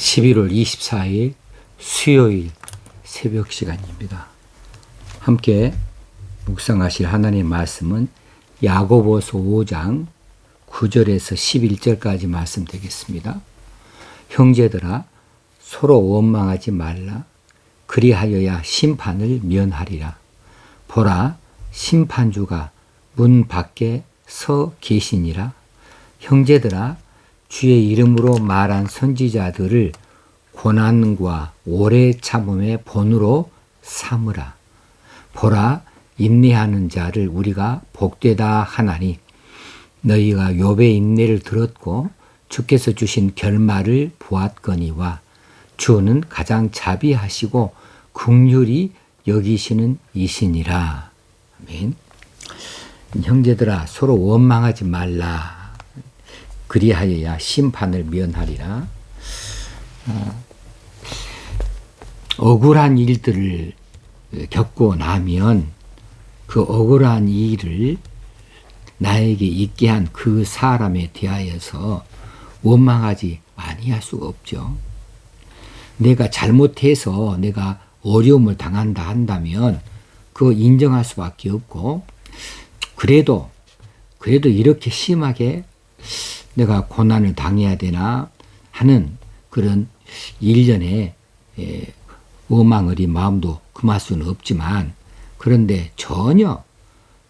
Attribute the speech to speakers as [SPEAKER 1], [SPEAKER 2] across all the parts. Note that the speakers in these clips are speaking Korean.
[SPEAKER 1] 11월 24일 수요일 새벽 시간입니다. 함께 묵상하실 하나님의 말씀은 야고보서 5장 9절에서 11절까지 말씀 되겠습니다. 형제들아 서로 원망하지 말라 그리하여야 심판을 면하리라 보라 심판주가 문 밖에 서 계시니라 형제들아 주의 이름으로 말한 선지자들을 고난과 오래 참음의 본으로 삼으라. 보라 인내하는 자를 우리가 복되다 하나니 너희가 욥의 인내를 들었고 주께서 주신 결말을 보았거니와 주는 가장 자비하시고 긍휼히 여기시는 이신이라. 아멘. 형제들아 서로 원망하지 말라. 그리하여야 심판을 면하리라. 어, 억울한 일들을 겪고 나면 그 억울한 일을 나에게 있게 한 그 사람에 대하여서 원망하지 아니할 수가 없죠. 내가 잘못해서 내가 어려움을 당한다 한다면 그거 인정할 수밖에 없고 그래도 그래도 이렇게 심하게 내가 고난을 당해야 되나 하는 그런 일련의 오망어린 마음도 금할 수는 없지만 그런데 전혀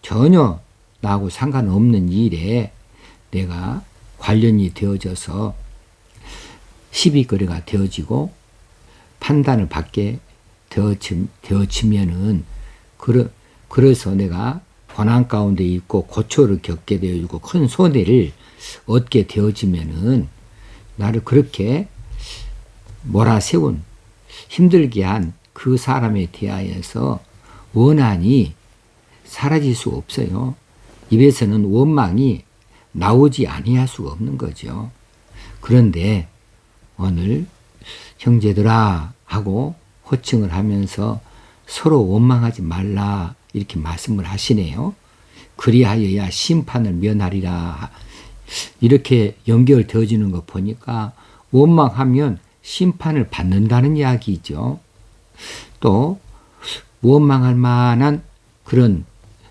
[SPEAKER 1] 전혀 나하고 상관없는 일에 내가 관련이 되어져서 시비거리가 되어지고 판단을 받게 되어지, 되어지면은 그러, 그래서 내가 고난 가운데 있고 고초를 겪게 되어지고 큰 손해를 얻게 되어지면은 나를 그렇게 몰아세운 힘들게 한 그 사람에 대하여서 원한이 사라질 수 없어요. 입에서는 원망이 나오지 아니할 수가 없는 거죠. 그런데 오늘 형제들아 하고 호칭을 하면서 서로 원망하지 말라 이렇게 말씀을 하시네요. 그리하여야 심판을 면하리라 이렇게 연결되어지는 거 보니까 원망하면 심판을 받는다는 이야기죠. 또 원망할 만한 그런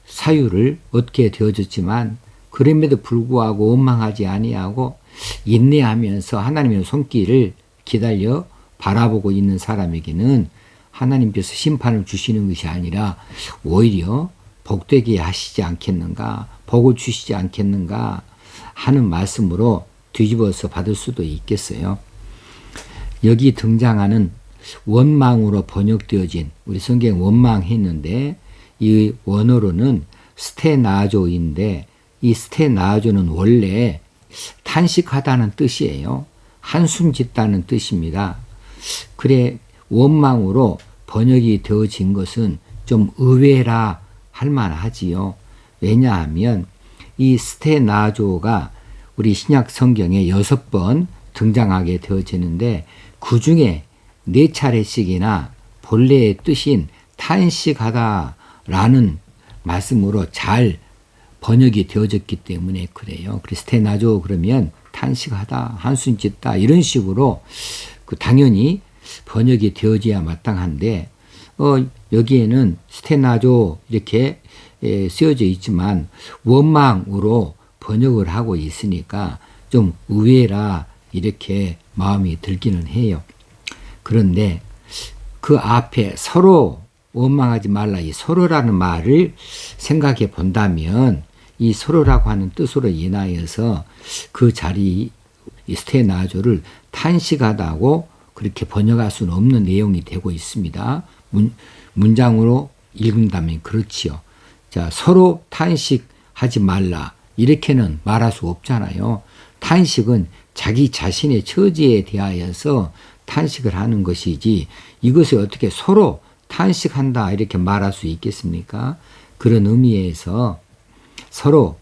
[SPEAKER 1] 사유를 얻게 되어졌지만 그럼에도 불구하고 원망하지 아니하고 인내하면서 하나님의 손길을 기다려 바라보고 있는 사람에게는 하나님께서 심판을 주시는 것이 아니라 오히려 복되게 하시지 않겠는가, 복을 주시지 않겠는가 하는 말씀으로 뒤집어서 받을 수도 있겠어요. 여기 등장하는 원망으로 번역되어진 우리 성경 원망했는데 이 원어로는 스테나조인데 이 스테나조는 원래 탄식하다는 뜻이에요. 한숨 짓다는 뜻입니다. 그래 원망으로 번역이 되어진 것은 좀 의외라 할 만하지요. 왜냐하면 이 스테나조가 우리 신약 성경에 여섯 번 등장하게 되어지는데 그 중에 네 차례씩이나 본래의 뜻인 탄식하다라는 말씀으로 잘 번역이 되어졌기 때문에 그래요. 크리스테나조 그러면 탄식하다, 한숨 짓다 이런 식으로 그 당연히 번역이 되어져야 마땅한데 어 여기에는 스테나조 이렇게 예, 쓰여져 있지만 원망으로 번역을 하고 있으니까 좀 의외라 이렇게 마음이 들기는 해요. 그런데 그 앞에 서로 원망하지 말라 이 서로라는 말을 생각해 본다면 이 서로라고 하는 뜻으로 인하여서 그 자리 스테나조를 탄식하다고 그렇게 번역할 수는 없는 내용이 되고 있습니다. 문, 문장으로 읽는다면 그렇지요. 자, 서로 탄식하지 말라. 이렇게는 말할 수 없잖아요. 탄식은 자기 자신의 처지에 대하여서 탄식을 하는 것이지 이것을 어떻게 서로 탄식한다 이렇게 말할 수 있겠습니까? 그런 의미에서 서로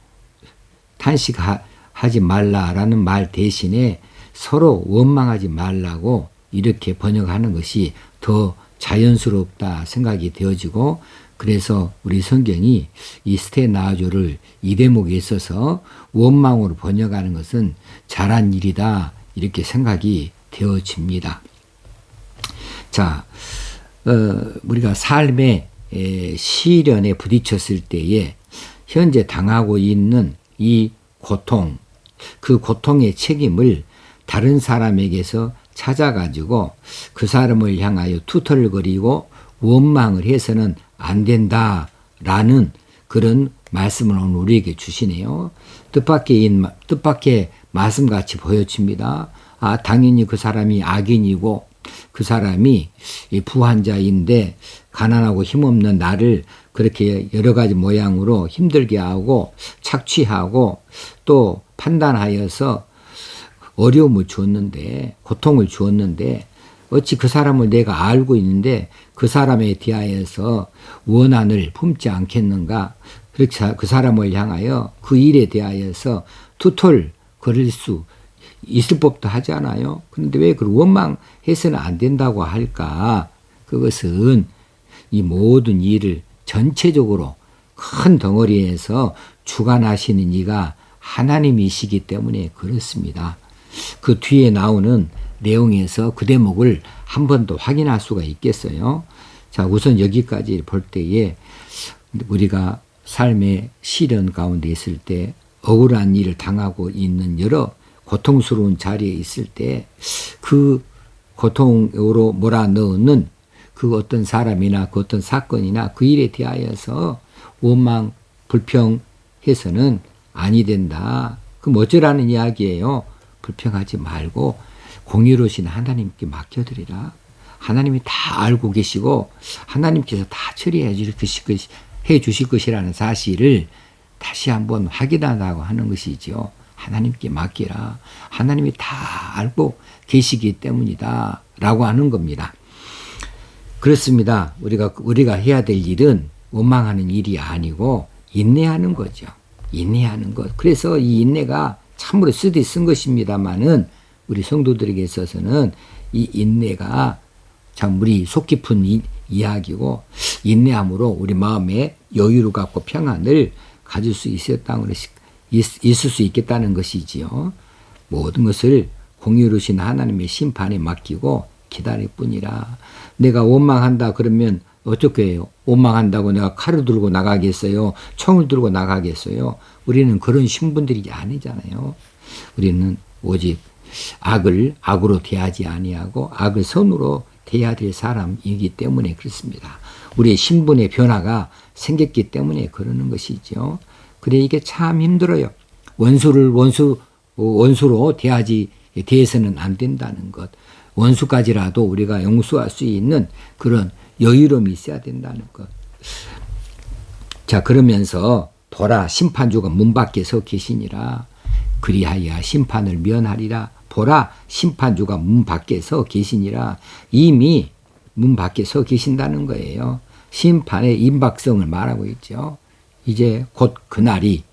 [SPEAKER 1] 탄식하지 말라라는 말 대신에 서로 원망하지 말라고 이렇게 번역하는 것이 더 자연스럽다 생각이 되어지고 그래서 우리 성경이 이 스테나조를 이 대목에 있어서 원망으로 번역하는 것은 잘한 일이다 이렇게 생각이 되어집니다. 자, 어, 우리가 삶의 에, 시련에 부딪혔을 때에 현재 당하고 있는 이 고통, 그 고통의 책임을 다른 사람에게서 찾아가지고 그 사람을 향하여 투덜거리고 원망을 해서는 안 된다라는 그런 말씀을 오늘 우리에게 주시네요. 뜻밖의, 뜻밖의 말씀같이 보여집니다. 아, 당연히 그 사람이 악인이고 그 사람이 부한자인데 가난하고 힘없는 나를 그렇게 여러 가지 모양으로 힘들게 하고 착취하고 또 판단하여서 어려움을 주었는데 고통을 주었는데 어찌 그 사람을 내가 알고 있는데 그 사람에 대하여서 원한을 품지 않겠는가 그렇게 그 사람을 향하여 그 일에 대하여서 투톨 거릴 수 있을 법도 하잖아요. 그런데 왜 그걸 원망해서는 안 된다고 할까? 그것은 이 모든 일을 전체적으로 큰 덩어리에서 주관하시는 이가 하나님이시기 때문에 그렇습니다. 그 뒤에 나오는 내용에서 그 대목을 한 번 더 확인할 수가 있겠어요. 자, 우선 여기까지 볼 때에 우리가 삶의 시련 가운데 있을 때 억울한 일을 당하고 있는 여러 고통스러운 자리에 있을 때 그 고통으로 몰아넣는 그 어떤 사람이나 그 어떤 사건이나 그 일에 대하여서 원망, 불평해서는 아니 된다. 그럼 어쩌라는 이야기예요. 불평하지 말고 공유로신 하나님께 맡겨드리라. 하나님이 다 알고 계시고 하나님께서 다 처리해 주실, 해 주실 것이라는 사실을 다시 한번 확인하라고 하는 것이죠. 하나님께 맡기라. 하나님이 다 알고 계시기 때문이다. 라고 하는 겁니다. 그렇습니다. 우리가, 우리가 해야 될 일은 원망하는 일이 아니고 인내하는 거죠. 인내하는 것. 그래서 이 인내가 참으로 쓰디 쓴 것입니다만은 우리 성도들에게 있어서는 이 인내가 참 우리 속 깊은 이, 이야기고 인내함으로 우리 마음에 여유를 갖고 평안을 가질 수 있었다는 것이 있을 수 있겠다는 것이지요. 모든 것을 공유로신 하나님의 심판에 맡기고 기다릴 뿐이라. 내가 원망한다 그러면 어떻게 해요? 원망한다고 내가 칼을 들고 나가겠어요? 총을 들고 나가겠어요? 우리는 그런 신분들이 아니잖아요. 우리는 오직 악을 악으로 대하지 아니하고 악을 선으로 대해야 될 사람이기 때문에 그렇습니다. 우리의 신분의 변화가 생겼기 때문에 그러는 것이죠. 그래 이게 참 힘들어요. 원수를 원수 원수로 대하지 대해서는 안 된다는 것. 원수까지라도 우리가 용서할 수 있는 그런 여유로움이 있어야 된다는 것. 자 그러면서 보라 심판주가 문 밖에 서 계시니라 그리하여 심판을 면하리라 보라 심판주가 문 밖에 서 계시니라 이미 문 밖에 서 계신다는 거예요. 심판의 임박성을 말하고 있죠. 이제 곧 그날이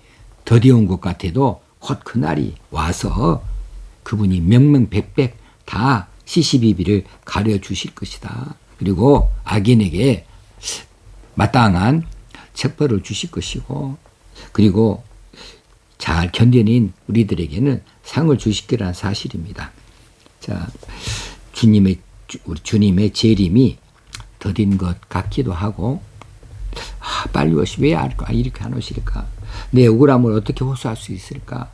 [SPEAKER 1] 더디온 것 같아도 곧 그날이 와서 그분이 명명백백 다 시시비비를 가려 주실 것이다. 그리고 악인에게 마땅한 책벌을 주실 것이고 그리고 잘 견뎌낸 우리들에게는 상을 거라는 사실입니다. 자, 주님의 우리 주님의 재림이 더딘 것 같기도 하고 아, 빨리 오시 왜 이렇게 안 오실까? 내 억울함을 어떻게 호소할 수 있을까?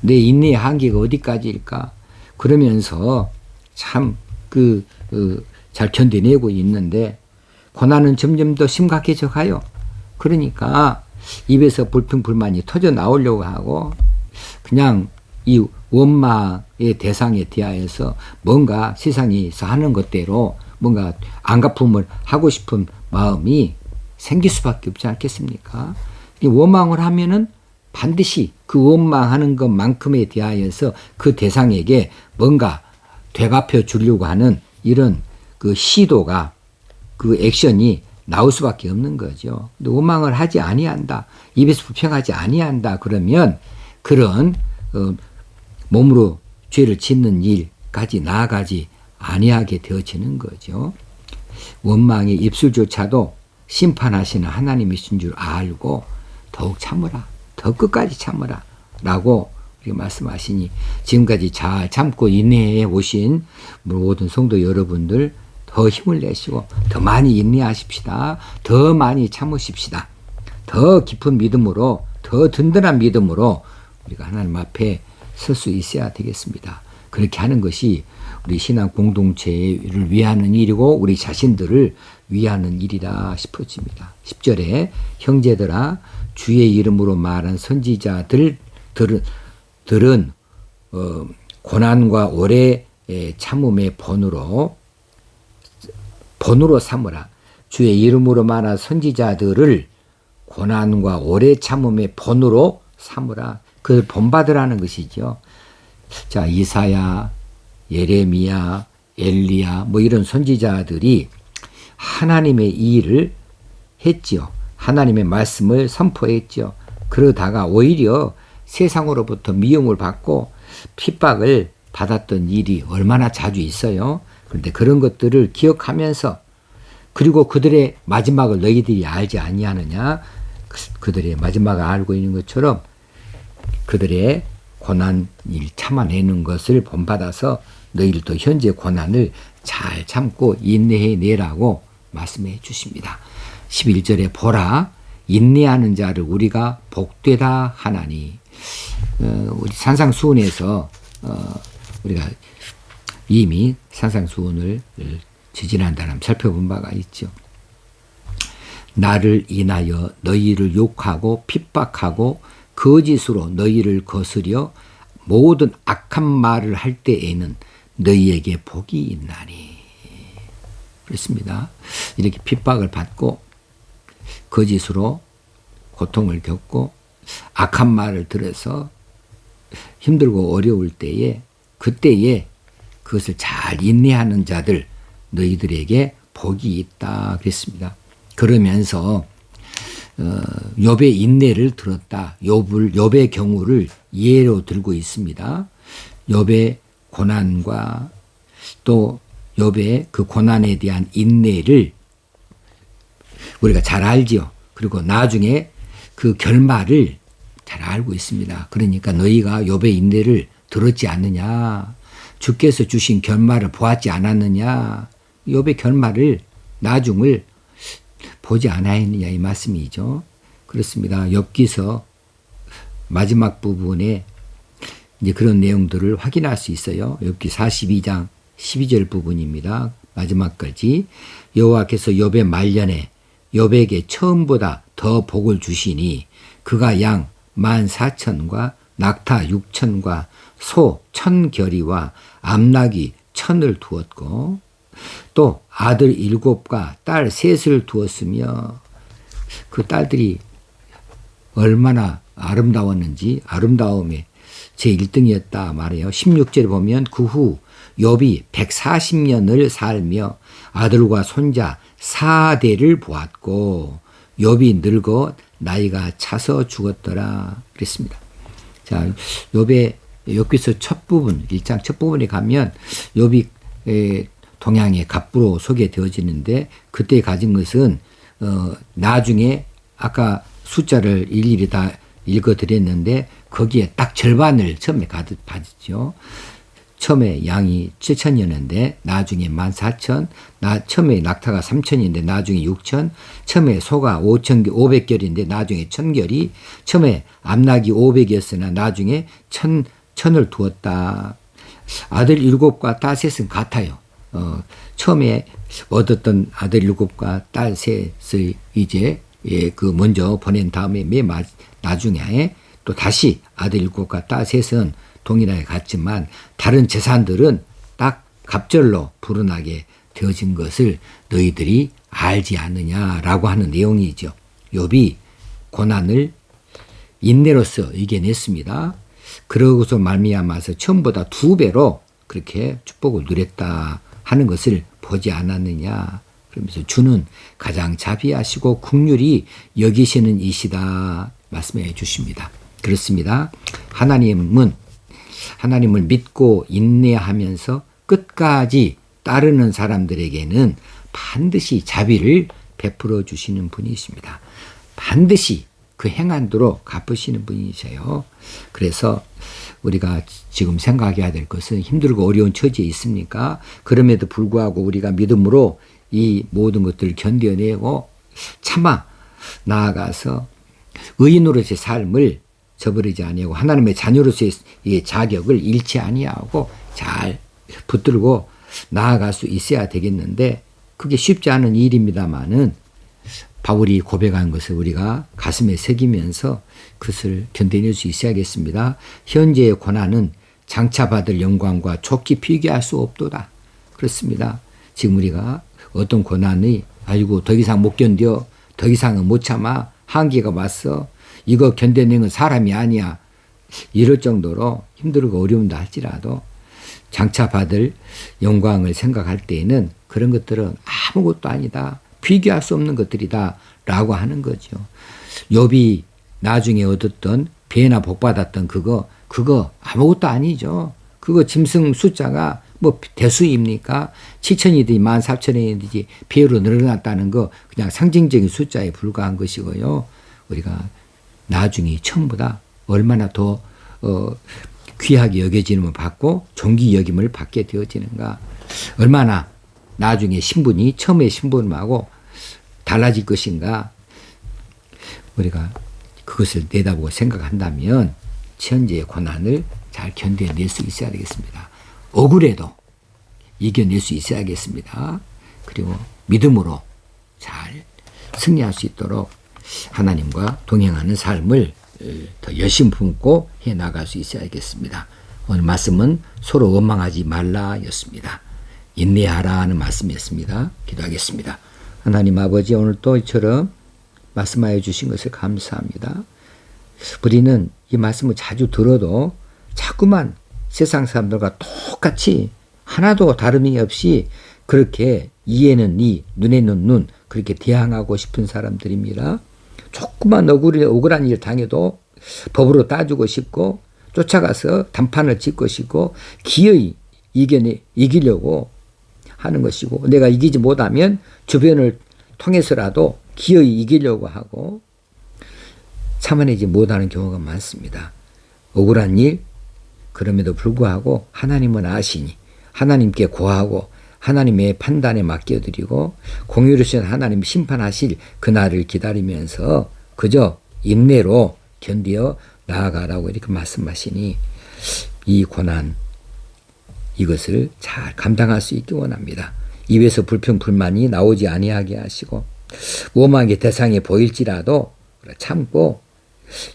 [SPEAKER 1] 내 인내의 한계가 어디까지일까? 그러면서 참 그, 그, 잘 견뎌내고 있는데, 고난은 점점 더 심각해져 가요. 그러니까, 입에서 불평, 불만이 터져 나오려고 하고, 그냥 이 원망의 대상에 대하여서 뭔가 세상에서 하는 것대로 뭔가 안갚음을 하고 싶은 마음이 생길 수밖에 없지 않겠습니까? 원망을 하면은 반드시 그 원망하는 것만큼에 대하여서 그 대상에게 뭔가 되갚여 주려고 하는 이런 그 시도가 그 액션이 나올 수밖에 없는 거죠. 근데 원망을 하지 아니한다. 입에서 불평하지 아니한다. 그러면 그런 어, 몸으로 죄를 짓는 일까지 나아가지 아니하게 되어지는 거죠. 원망의 입술조차도 심판하시는 하나님이신 줄 알고 더욱 참으라. 더 끝까지 참으라. 라고 말씀하시니 지금까지 잘 참고 인내해 오신 모든 성도 여러분들 더 힘을 내시고 더 많이 인내하십시다. 더 많이 참으십시다. 더 깊은 믿음으로 더 든든한 믿음으로 우리가 하나님 앞에 설 수 있어야 되겠습니다. 그렇게 하는 것이 우리 신앙 공동체를 위하는 일이고 우리 자신들을 위하는 일이라 싶어집니다. 10절에 형제들아 주의 이름으로 말한 선지자들 들은, 어, 고난과 오래 참음의 번으로 번으로 삼으라. 주의 이름으로 말한 선지자들을 고난과 오래 참음의 번으로 삼으라. 그 본받으라는 것이죠. 자, 이사야, 예레미야, 엘리야, 뭐 이런 선지자들이 하나님의 일을 했지요. 하나님의 말씀을 선포했지요. 그러다가 오히려 세상으로부터 미움을 받고 핍박을 받았던 일이 얼마나 자주 있어요. 그런데 그런 것들을 기억하면서 그리고 그들의 마지막을 너희들이 알지 아니하느냐? 그들의 마지막을 알고 있는 것처럼 그들의 고난을 참아내는 것을 본받아서 너희들도 현재 고난을 잘 참고 인내해 내라고 말씀해 주십니다. 11절에 보라 인내하는 자를 우리가 복되다 하나니 어, 우리 산상수훈에서 어, 우리가 이미 산상수훈을 지지난다람 살펴본 바가 있죠. 나를 인하여 너희를 욕하고 핍박하고 거짓으로 너희를 거스려 모든 악한 말을 할 때에는 너희에게 복이 있나니. 그렇습니다. 이렇게 핍박을 받고 거짓으로 고통을 겪고 악한 말을 들어서 힘들고 어려울 때에 그때에 그것을 잘 인내하는 자들 너희들에게 복이 있다 그랬습니다. 그러면서 어, 욥의 인내를 들었다. 욥을 욥의 경우를 예로 들고 있습니다. 욥의 고난과 또 욥의 그 고난에 대한 인내를 우리가 잘 알지요. 그리고 나중에 그 결말을 잘 알고 있습니다. 그러니까 너희가 욥의 인내를 들었지 않느냐? 주께서 주신 결말을 보았지 않았느냐? 욥의 결말을 나중을 보지 않았느냐 이 말씀이죠. 그렇습니다. 엽기서 마지막 부분에 이제 그런 내용들을 확인할 수 있어요. 엽기 42장 12절 부분입니다. 마지막까지 여호와께서 욥의 말년에 욥에게 처음보다 더 복을 주시니 그가 양 만 사천과 낙타 육천과 소 천결이와 암낙이 천을 두었고 또 아들 일곱과 딸 셋을 두었으며 그 딸들이 얼마나 아름다웠는지 아름다움에 제 1등이었다 말해요. 16절에 보면 그 후 욥이 140년을 살며 아들과 손자 4대를 보았고 욥이 늙어 나이가 차서 죽었더라 그랬습니다. 자, 욥의 욥기서 첫 부분, 1장 첫 부분에 가면 욥이 동양의 갑부로 소개되어지는데 그때 가진 것은 어 나중에 아까 숫자를 일일이 다 읽어드렸는데 거기에 딱 절반을 처음에 가득 받았죠. 처음에 양이 7천이었는데 나중에 14,000, 나 처음에 낙타가 3천인데 나중에 6천, 처음에 소가 5천 500결인데 나중에 1,000결이 처음에 암낙이 500이었으나 나중에 1,000 천을 두었다. 아들 일곱과 딸 셋은 같아요. 어, 처음에 얻었던 아들 일곱과 딸 셋을 이제 예, 그 먼저 보낸 다음에 매 마, 나중에 또 다시 아들 일곱과 딸 셋은 동일하게 갔지만 다른 재산들은 딱 갑절로 불어나게 되어진 것을 너희들이 알지 않느냐라고 하는 내용이죠. 욥이 고난을 인내로서 이겨냈습니다. 그러고서 말미암아서 처음보다 두 배로 그렇게 축복을 누렸다 하는 것을 보지 않았느냐. 그러면서 주는 가장 자비하시고 국률이 여기시는 이시다 말씀해 주십니다. 그렇습니다. 하나님은 하나님을 믿고 인내하면서 끝까지 따르는 사람들에게는 반드시 자비를 베풀어 주시는 분이십니다. 반드시 그 행한도로 갚으시는 분이세요. 그래서 우리가 지금 생각해야 될 것은 힘들고 어려운 처지에 있습니까? 그럼에도 불구하고 우리가 믿음으로 이 모든 것들을 견뎌내고 참아 나아가서 의인으로서의 삶을 저버리지 아니하고 하나님의 자녀로서의 이 자격을 잃지 아니하고 잘 붙들고 나아갈 수 있어야 되겠는데 그게 쉽지 않은 일입니다만은 바울이 고백한 것을 우리가 가슴에 새기면서 그것을 견뎌낼 수 있어야겠습니다. 현재의 고난은 장차 받을 영광과 좋게 비교할 수 없도다. 그렇습니다. 지금 우리가 어떤 고난이 아이고 더 이상 못 견뎌 더 이상은 못 참아 한계가 왔어 이거 견뎌내는 사람이 아니야 이럴 정도로 힘들고 어려운다 할지라도 장차 받을 영광을 생각할 때에는 그런 것들은 아무것도 아니다. 비교할 수 없는 것들이다. 라고 하는 거죠. 욥이 나중에 얻었던 배나 복 받았던 그거 그거 아무것도 아니죠. 그거 짐승 숫자가 뭐 대수입니까? 7천이든지 14,000이든지 배로 늘어났다는 거 그냥 상징적인 숫자에 불과한 것이고요. 우리가 나중에 처음보다 얼마나 더 어, 귀하게 여겨지는 받고 존귀 여김을 받게 되어지는가. 얼마나 나중에 신분이 처음의 신분하고 달라질 것인가. 우리가 그것을 내다보고 생각한다면 현재의 고난을 잘 견뎌낼 수 있어야 되겠습니다. 억울해도 이겨낼 수 있어야겠습니다. 그리고 믿음으로 잘 승리할 수 있도록 하나님과 동행하는 삶을 어, 더 열심 품고 해 나갈 수 있어야겠습니다. 오늘 말씀은 서로 원망하지 말라였습니다. 인내하라는 말씀이었습니다. 기도하겠습니다. 하나님 아버지 오늘 또 이처럼 말씀하여 주신 것을 감사합니다. 우리는 이 말씀을 자주 들어도 자꾸만 세상 사람들과 똑같이 하나도 다름이 없이 그렇게 이해는 이, 눈에는 눈, 그렇게 대항하고 싶은 사람들입니다. 조그만 억울한, 억울한 일 당해도 법으로 따주고 싶고 쫓아가서 단판을 짓고 싶고 기어이 이겨내, 이기려고 하는 것이고 내가 이기지 못하면 주변을 통해서라도 기어이 이기려고 하고 참아내지 못하는 경우가 많습니다. 억울한 일 그럼에도 불구하고 하나님은 아시니 하나님께 고하고 하나님의 판단에 맡겨드리고 공유로신 하나님 심판하실 그날을 기다리면서 그저 인내로 견디어 나아가라고 이렇게 말씀하시니 이 고난 이것을 잘 감당할 수 있기 원합니다. 입에서 불평 불만이 나오지 아니하게 하시고 오만의 대상에 보일지라도 참고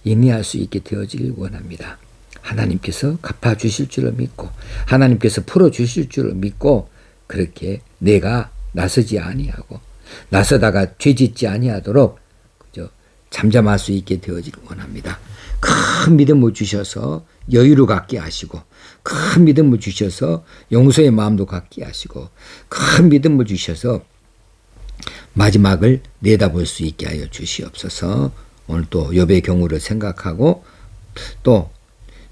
[SPEAKER 1] 인내할 수 있게 되어지길 원합니다. 하나님께서 갚아 주실 줄을 믿고 하나님께서 풀어 주실 줄을 믿고 그렇게 내가 나서지 아니하고 나서다가 죄짓지 아니하도록 그저 잠잠할 수 있게 되어지길 원합니다. 큰 믿음을 주셔서 여유를 갖게 하시고 큰 믿음을 주셔서 용서의 마음도 갖게 하시고 큰 믿음을 주셔서 마지막을 내다볼 수 있게 하여 주시옵소서. 오늘 또 욥의 경우를 생각하고 또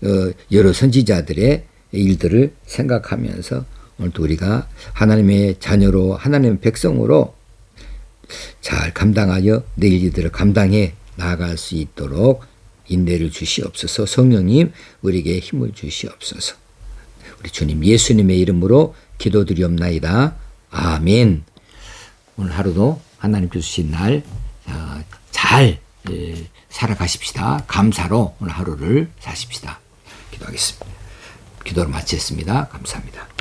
[SPEAKER 1] 어, 여러 선지자들의 일들을 생각하면서 오늘 또 우리가 하나님의 자녀로 하나님의 백성으로 잘 감당하여 내일 일들을 감당해 나아갈 수 있도록 인내를 주시옵소서. 성령님 우리에게 힘을 주시옵소서. 우리 주님 예수님의 이름으로 기도드리옵나이다. 아멘. 오늘 하루도 하나님께서 주신 날잘 어, 살아가십시다. 감사로 오늘 하루를 사십시다. 기도하겠습니다. 기도를 마치겠습니다. 감사합니다.